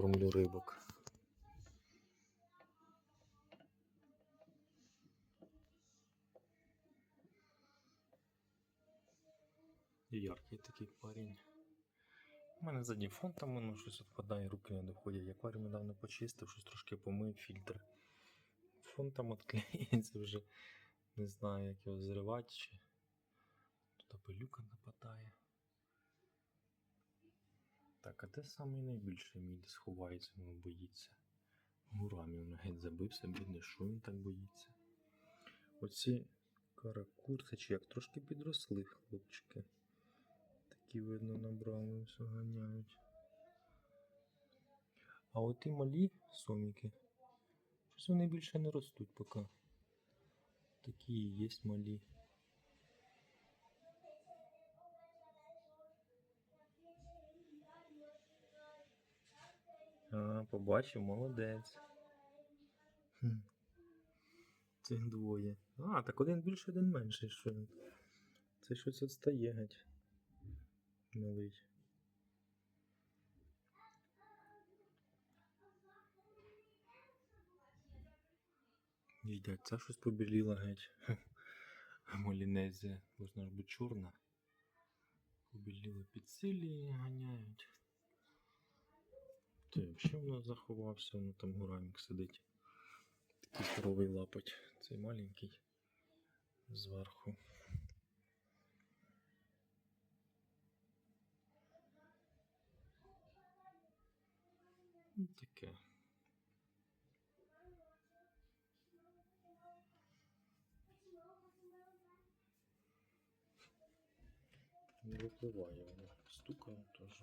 кормлю рибок. Яркий такий парень. У мене задній фон там воно щось відпадає, руки не доходять. Я акваріум недавно почистив, щось трошки помив фільтр. Фон там відклеїться вже. Не знаю, як його зривати чи. Тут пилюка нападає. Так, а де самий найбільший мій десь ховається, він боїться. Гурами він геть забився, бідний, що він так боїться. Оці каракурси, чи як трошки підросли хлопчики. Такі, видно, набрали, все ганяють. А от і малі соміки. Щось вони більше не ростуть поки. Такі і є малі. А, побачив, молодець. Цих двоє. А, так один більше, один менший, що. Це щось відстає геть. Малий. Їдять, це щось побіліла геть. Малінезія. Можна ж бути чорна. Побіліла під силі Ти взагалі воно заховався, воно там гурамік сидить. Такий здоровий лапоть. Цей маленький зверху. Таке. Не випливає воно. Стукає теж.